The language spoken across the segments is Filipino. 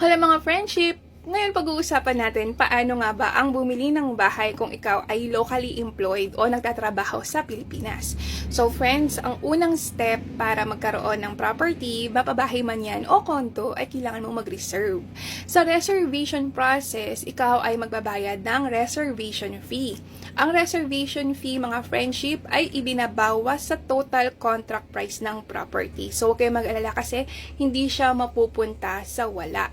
Hola mga friendship! Ngayon pag-uusapan natin paano nga ba ang bumili ng bahay kung ikaw ay locally employed o nagtatrabaho sa Pilipinas. So friends, ang unang step para magkaroon ng property, mapabahay man yan o konto, ay kailangan mo mag-reserve. Sa reservation process, ikaw ay magbabayad ng reservation fee. Ang reservation fee, mga friendship, ay ibinabawas sa total contract price ng property. So, huwag kayo mag-alala kasi hindi siya mapupunta sa wala.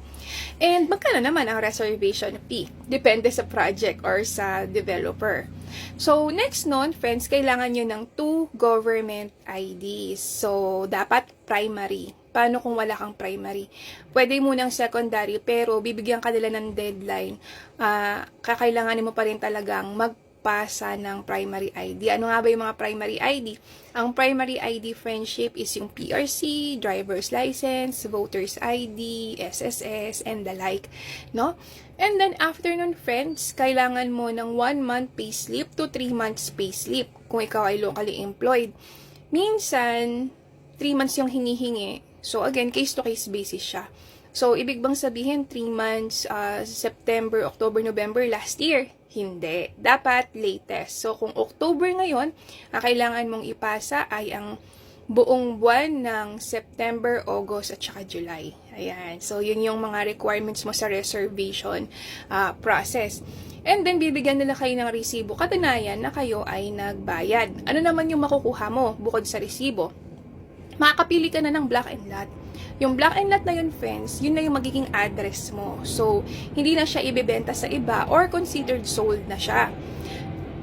And magkano naman ang reservation fee? Depende sa project or sa developer. So, next nun, friends, kailangan nyo ng two government IDs. So, dapat primary. Paano kung wala kang primary? Pwede munang secondary, pero bibigyan ka nila ng deadline. Ah, kakailanganin mo pa rin talagang magpasa ng primary ID. Ano nga ba yung mga primary ID? Ang primary ID friendship is yung PRC, driver's license, voter's ID, SSS, and the like, no? And then after nun, friends, kailangan mo ng 1 month payslip to 3 months payslip kung ikaw ay locally employed. Minsan, 3 months yung hinihingi. So again, case to case basis siya. So, ibig bang sabihin 3 months, uh, September, October, November last year? Hindi. Dapat latest. So, kung October ngayon, ang kailangan mong ipasa ay ang buong buwan ng September, August, at saka July. Ayan. So, yun yung mga requirements mo sa reservation uh, process. And then, bibigyan nila kayo ng resibo. Katunayan na kayo ay nagbayad. Ano naman yung makukuha mo bukod sa resibo? Makakapili ka na ng black and lot. Yung black and lot na yun, friends, yun na yung magiging address mo. So, hindi na siya ibebenta sa iba or considered sold na siya.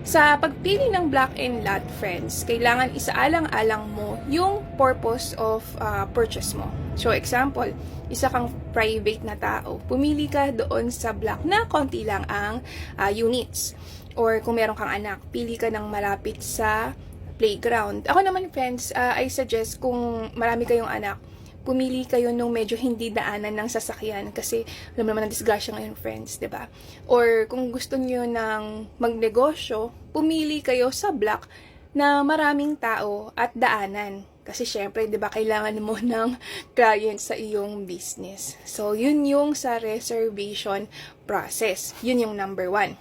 Sa pagpili ng black and lot, friends, kailangan isaalang-alang mo yung purpose of uh, purchase mo. So, example, isa kang private na tao. Pumili ka doon sa block na konti lang ang uh, units. Or kung meron kang anak, pili ka ng malapit sa playground. Ako naman, friends, uh, I suggest kung marami kayong anak, pumili kayo nung medyo hindi daanan ng sasakyan kasi alam naman ang disgrasya ngayon friends, 'di ba? Or kung gusto niyo ng magnegosyo, pumili kayo sa block na maraming tao at daanan. Kasi syempre, 'di ba, kailangan mo ng client sa iyong business. So, yun yung sa reservation process. Yun yung number one.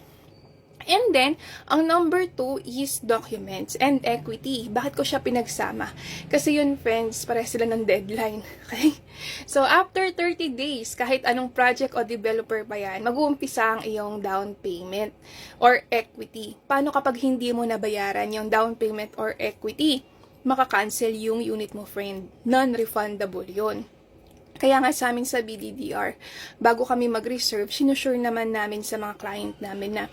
And then, ang number two is documents and equity. Bakit ko siya pinagsama? Kasi yun, friends, pare sila ng deadline. Okay? So, after 30 days, kahit anong project o developer pa yan, mag-uumpisa ang iyong down payment or equity. Paano kapag hindi mo nabayaran yung down payment or equity? Makakancel yung unit mo, friend. Non-refundable yun. Kaya nga sa amin sa BDDR, bago kami mag-reserve, sinusure naman namin sa mga client namin na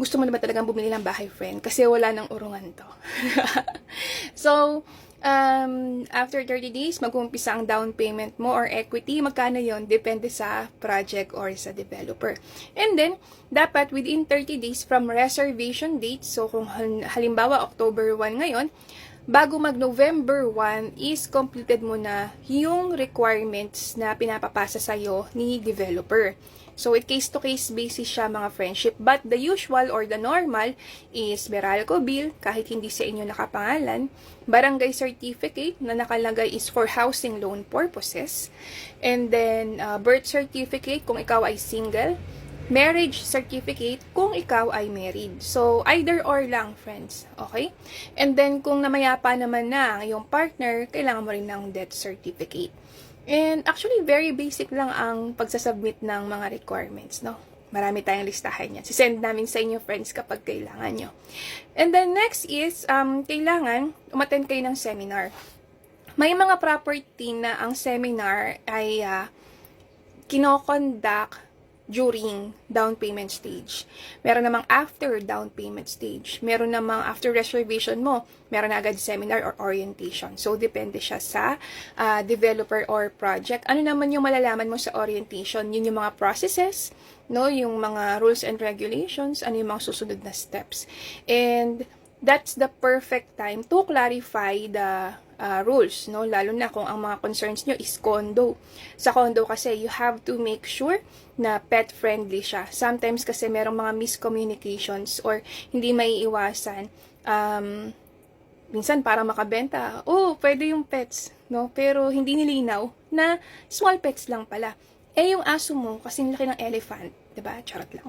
gusto mo na ba talagang bumili ng bahay, friend? Kasi wala nang urungan to. so, um, after 30 days, mag-uumpisa ang down payment mo or equity. Magkano yon Depende sa project or sa developer. And then, dapat within 30 days from reservation date, so kung halimbawa October 1 ngayon, bago mag-November 1 is completed mo na yung requirements na pinapapasa sa'yo ni developer. So, it case-to-case basis siya mga friendship. But the usual or the normal is Meralco bill, kahit hindi sa inyo nakapangalan. Barangay certificate na nakalagay is for housing loan purposes. And then, uh, birth certificate kung ikaw ay single marriage certificate kung ikaw ay married. So, either or lang, friends. Okay? And then, kung namayapa naman na ang iyong partner, kailangan mo rin ng death certificate. And actually, very basic lang ang pagsasubmit ng mga requirements, no? Marami tayong listahan yan. Sisend namin sa inyo, friends, kapag kailangan nyo. And then, next is, um, kailangan umattend kayo ng seminar. May mga property na ang seminar ay uh, kinokonduct during down payment stage. Meron namang after down payment stage. Meron namang after reservation mo, meron na agad seminar or orientation. So, depende siya sa uh, developer or project. Ano naman yung malalaman mo sa orientation? Yun yung mga processes, no? yung mga rules and regulations, ano yung mga susunod na steps. And that's the perfect time to clarify the uh, rules, no? Lalo na kung ang mga concerns nyo is condo. Sa condo kasi, you have to make sure na pet friendly siya. Sometimes kasi merong mga miscommunications or hindi may iwasan. Um, minsan para makabenta, oh, pwede yung pets, no? Pero hindi nilinaw na small pets lang pala. Eh, yung aso mo, kasi laki ng elephant, 'di ba? Charot lang.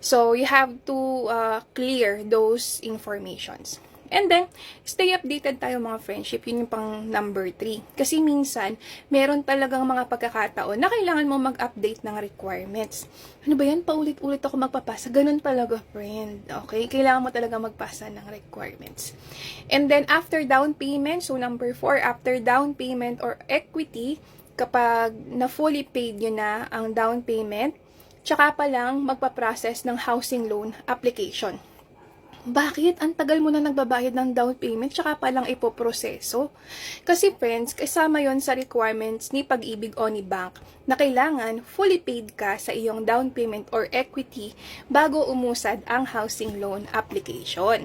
So, you have to uh, clear those informations. And then, stay updated tayo mga friendship. Yun yung pang number three. Kasi minsan, meron talagang mga pagkakataon na kailangan mo mag-update ng requirements. Ano ba yan? Paulit-ulit ako magpapasa. Ganun talaga, friend. Okay? Kailangan mo talaga magpasa ng requirements. And then, after down payment, so number four, after down payment or equity, kapag na fully paid yun na ang down payment, tsaka pa lang magpa-process ng housing loan application. Bakit? Ang tagal mo na nagbabayad ng down payment tsaka pa lang ipoproseso. Kasi friends, kasama yon sa requirements ni pag-ibig o ni bank na kailangan fully paid ka sa iyong down payment or equity bago umusad ang housing loan application.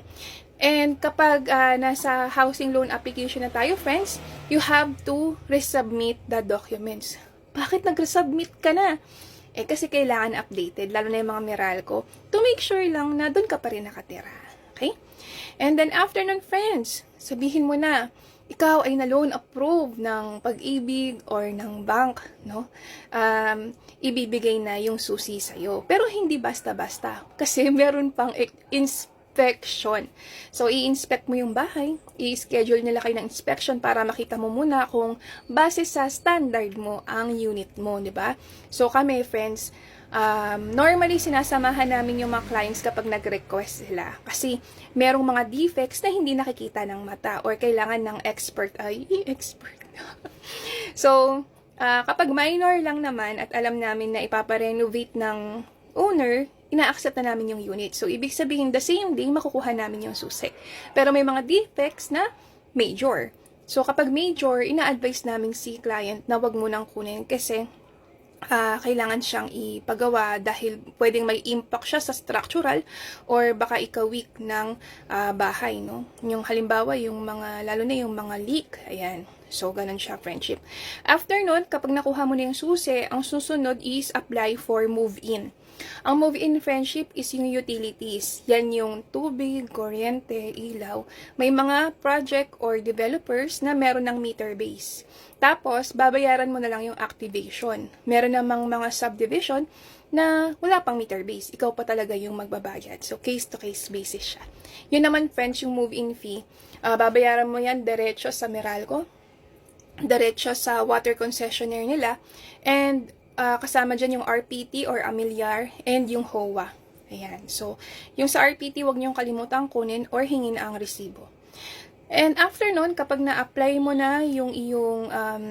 And kapag ah, nasa housing loan application na tayo, friends, you have to resubmit the documents. Bakit nag-resubmit ka na? Eh kasi kailangan updated, lalo na yung mga Meralco, to make sure lang na doon ka pa rin nakatira. Okay? And then after nun, friends, sabihin mo na, ikaw ay na-loan approve ng pag-ibig or ng bank, no? Um, ibibigay na yung susi sa'yo. Pero hindi basta-basta. Kasi meron pang e- inspection. So, i-inspect mo yung bahay, i-schedule nila kayo ng inspection para makita mo muna kung base sa standard mo ang unit mo, di ba? So, kami, friends, um, normally sinasamahan namin yung mga clients kapag nag-request sila. Kasi merong mga defects na hindi nakikita ng mata or kailangan ng expert. Ay, expert. so, ah, kapag minor lang naman at alam namin na ipaparenovate ng owner, ina-accept na namin yung unit. So, ibig sabihin, the same day, makukuha namin yung susi. Pero may mga defects na major. So, kapag major, ina-advise namin si client na wag mo nang kunin kasi ah, kailangan siyang ipagawa dahil pwedeng may impact siya sa structural or baka ika-weak ng ah, bahay, no? Yung halimbawa, yung mga, lalo na yung mga leak, ayan. So, ganun siya, friendship. After nun, kapag nakuha mo na yung susi, ang susunod is apply for move-in. Ang move-in friendship is yung utilities. Yan yung tubig, kuryente, ilaw. May mga project or developers na meron ng meter base. Tapos, babayaran mo na lang yung activation. Meron namang mga subdivision na wala pang meter base. Ikaw pa talaga yung magbabayad. So, case-to-case basis siya. Yun naman, friends, yung move-in fee. Ah, babayaran mo yan diretso sa Meralco diretso sa water concessionaire nila. And ah, kasama dyan yung RPT or Amilyar and yung HOA. Ayan. So, yung sa RPT, wag niyong kalimutan kunin or hingin ang resibo. And after nun, kapag na-apply mo na yung iyong um,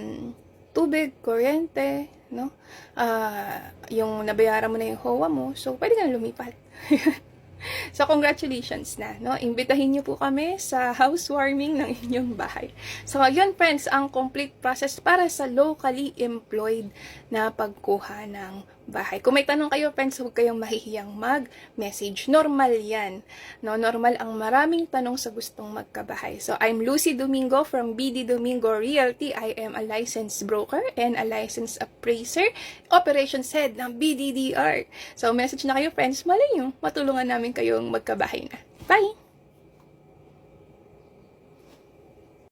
tubig, kuryente, no? Ah, yung nabayaran mo na yung HOA mo, so pwede ka na lumipat. So, congratulations na, no? Imbitahin niyo po kami sa housewarming ng inyong bahay. So, yun, friends, ang complete process para sa locally employed na pagkuha ng bahay. Kung may tanong kayo, friends, huwag kayong mahihiyang mag-message. Normal yan. No? Normal ang maraming tanong sa gustong magkabahay. So, I'm Lucy Domingo from BD Domingo Realty. I am a licensed broker and a licensed appraiser, operations head ng BDDR. So, message na kayo, friends. Malay nyo, matulungan namin kayong magkabahay na. Bye!